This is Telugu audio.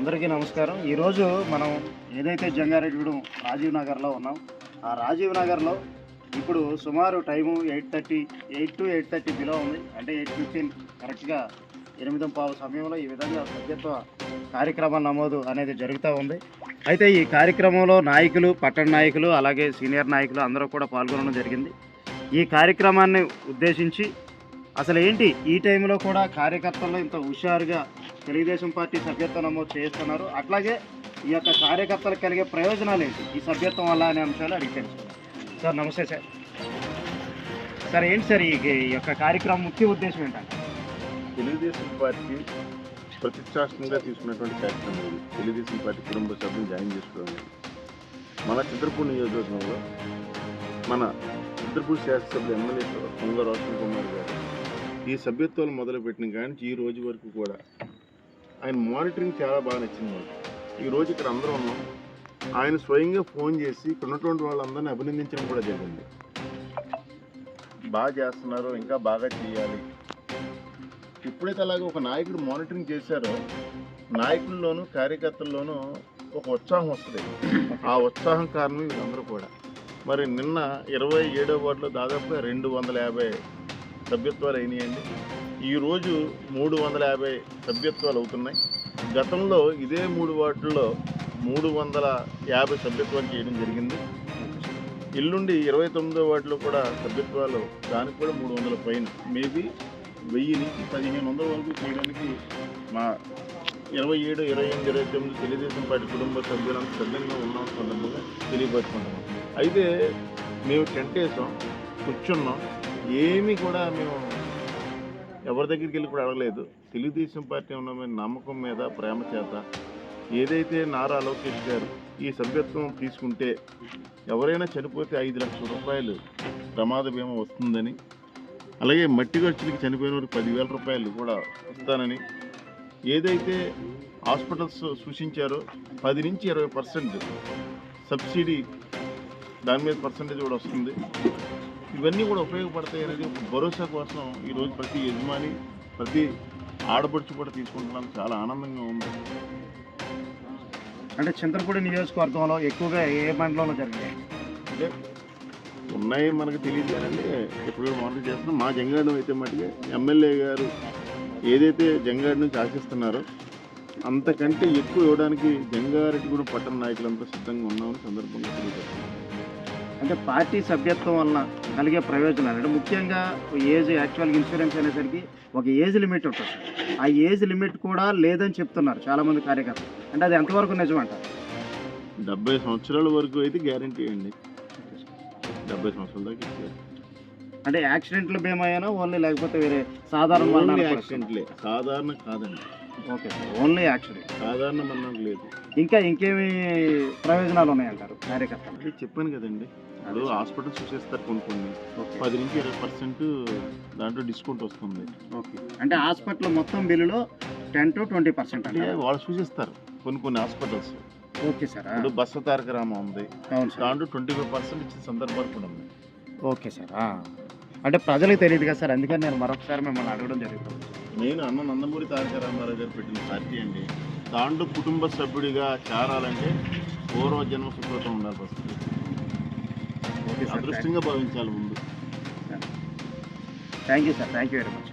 అందరికీ నమస్కారం. ఈరోజు మనం ఏదైతే జంగారెడ్డిగూడెం రాజీవ్ నగర్లో ఉన్నాం ఆ రాజీవ్ నగర్లో ఇప్పుడు సుమారు time eight thirty eight to eight thirty below ఉంది. అంటే ఎయిట్ ఫిఫ్టీన్ కరెక్ట్గా ఎనిమిదో పావు సమయంలో ఈ విధంగా సభ్యత్వ కార్యక్రమం నమోదు అనేది జరుగుతూ ఉంది. అయితే ఈ కార్యక్రమంలో నాయకులు పట్టణ నాయకులు అలాగే సీనియర్ నాయకులు అందరూ కూడా పాల్గొనడం జరిగింది. ఈ కార్యక్రమాన్ని ఉద్దేశించి అసలు ఏంటి? ఈ టైంలో కూడా కార్యకర్తలు ఇంత హుషారుగా తెలుగుదేశం పార్టీ సభ్యత్వం నమోదు చేస్తున్నారు. అట్లాగే ఈ యొక్క కార్యకర్తలకు కలిగే ప్రయోజనాలు ఏంటి? ఈ సభ్యత్వం వల్ల అనే అంశాలు అడిగి సార్ నమస్తే సార్. సార్ ఏంటి సార్ ఈ ఈ యొక్క కార్యక్రమం ముఖ్య ఉద్దేశం ఏంటంటే? తెలుగుదేశం పార్టీ ప్రతిష్టాత్మకంగా తీసుకున్నటువంటి కార్యక్రమం ఇది. తెలుగుదేశం పార్టీ కుటుంబ సభ్యులు జాయిన్ చేసుకోవడం మన చిత్రపూర్ నియోజకవర్గంలో మన చిత్రపూర్ శాసనసభ్యులు ఎమ్మెల్యే పొంగ రోషన్ కుమార్ గారు ఈ సభ్యత్వాలు మొదలుపెట్టిన కానీ ఈ రోజు వరకు కూడా ఆయన మానిటరింగ్ చాలా బాగా నచ్చింది మాకు. ఈరోజు ఇక్కడ అందరూ ఉన్నాం. ఆయన స్వయంగా ఫోన్ చేసి ఇక్కడ ఉన్నటువంటి వాళ్ళందరినీ అభినందించడం కూడా జరిగింది. బాగా చేస్తున్నారు ఇంకా బాగా చేయాలి. ఎప్పుడైతే అలాగే ఒక నాయకుడు మానిటరింగ్ చేశారో నాయకుల్లోనూ కార్యకర్తల్లోనూ ఒక ఉత్సాహం వస్తుంది. ఆ ఉత్సాహం కారణం వీళ్ళందరూ కూడా. మరి నిన్న ఇరవై ఏడో వార్డులో దాదాపుగా రెండు వందల యాభై సభ్యత్వాలు అయినాయండి. ఈరోజు మూడు వందల యాభై సభ్యత్వాలు అవుతున్నాయి. గతంలో ఇదే మూడు వార్డుల్లో మూడు వందల యాభై సభ్యత్వాలు చేయడం జరిగింది. ఎల్లుండి ఇరవై తొమ్మిదో వార్డులో కూడా సభ్యత్వాలు దానికి కూడా మూడు వందల పైన. మేబీ వెయ్యి నుంచి పదిహేను వందల వరకు చేయడానికి మా ఇరవై ఏడు ఇరవై ఎనిమిది ఇరవై తొమ్మిది తెలుగుదేశం పార్టీ కుటుంబ సభ్యులంతా సిద్ధంగా ఉన్నాం సందర్భంగా తెలియపరుచుకుంటున్నాం. అయితే మేము టెంట్ వేసాం కూర్చున్నాం. ఏమీ కూడా మేము ఎవరి దగ్గరికి వెళ్ళి కూడా అడగలేదు. తెలుగుదేశం పార్టీ ఉన్న మీద నమ్మకం మీద ప్రేమ చేత ఏదైతే నారా లోకేష్ గారు ఈ సభ్యత్వం తీసుకుంటే ఎవరైనా చనిపోతే ఐదు లక్షల రూపాయలు ప్రమాద బీమా వస్తుందని అలాగే మట్టి ఖర్చులకి చనిపోయిన వారికి పదివేల రూపాయలు కూడా ఇస్తానని ఏదైతే హాస్పిటల్స్ సూచించారో పది నుంచి ఇరవై పర్సెంట్ సబ్సిడీ దాని మీద పర్సంటేజ్ కూడా వస్తుంది. ఇవన్నీ కూడా ఉపయోగపడతాయి అనేది ఒక భరోసా కోసం ఈరోజు ప్రతి యజమాని ప్రతి ఆడపడుచు కూడా తీసుకుంటున్నాం. చాలా ఆనందంగా ఉంది. అంటే చింతలపూడి నియోజకవర్గంలో ఎక్కువగా ఏ మండలంలో జరిగాయి? అంటే ఉన్నాయి మనకు తెలియదు ఎప్పుడు మానిటర్ చేస్తున్నాం. మా జంగాడు అయితే మటుకు ఎమ్మెల్యే గారు ఏదైతే జంగాడి నుంచి ఆశిస్తున్నారో అంతకంటే ఎక్కువ ఇవ్వడానికి జంగారెడ్డి కూడా పట్టణ నాయకులంతా సిద్ధంగా ఉన్నామని సందర్భంగా తెలియజేస్తున్నాం. అంటే పార్టీ సభ్యత్వం వలన కలిగే ప్రయోజనాలు. అంటే ముఖ్యంగా ఏజ్ యాక్చువల్గా ఇన్సూరెన్స్ అనేసరికి ఒక ఏజ్ లిమిట్ ఉంటుంది. ఆ ఏజ్ లిమిట్ కూడా లేదని చెప్తున్నారు చాలామంది కార్యకర్తలు. అంటే అది ఎంతవరకు నిజమంటారు డెబ్బై సంవత్సరాల వరకు అయితే గ్యారంటీ అండి. డెబ్బై సంవత్సరాల దాకా ఇచ్చారు. అంటే యాక్సిడెంట్లు బీమా అయినా ఓన్లీ లేకపోతే వేరే సాధారణ మరణాలు యాక్సిడెంట్లే సాధారణ కాదండి. ఓకే. ఓన్లీ యాక్సిడెంట్ సాధారణ మరణం లేదు. ఇంకా ఇంకేమి ప్రయోజనాలు ఉన్నాయంటారు కార్యకర్తలు? చెప్పాను కదండి. ఇప్పుడు హాస్పిటల్ చూసేస్తారు కొన్ని కొన్ని. పది నుంచి ఇరవై పర్సెంట్ దాంట్లో డిస్కౌంట్ వస్తుంది. ఓకే. అంటే హాస్పిటల్ మొత్తం బిల్లులో టెన్ టు ట్వంటీ పర్సెంట్ అంటే వాళ్ళు చూసిస్తారు కొన్ని కొన్ని హాస్పిటల్స్. Okay sir. ఇప్పుడు బస్సు తారక రామ ఉంది. దాంట్లో ట్వంటీ ఫైవ్ పర్సెంట్ ఇచ్చిన సందర్భాలు కూడా ఉన్నాయి. Okay sir. అంటే ప్రజలకు తెలియదు కదా సార్. అందుకని నేను మరొకసారి మిమ్మల్ని అడగడం జరుగుతుంది నేను అన్న నందమూరి తారక రామారావు గారు పెట్టిన పార్టీ అండి. దాంట్లో కుటుంబ సభ్యుడిగా చేరాలంటే పూర్వ జన్మ సుకృతం ఉండాలి ఫస్ట్ ఓకే సార్ అదృష్టంగా భావించాలి ముందు. Thank you sir thank you very much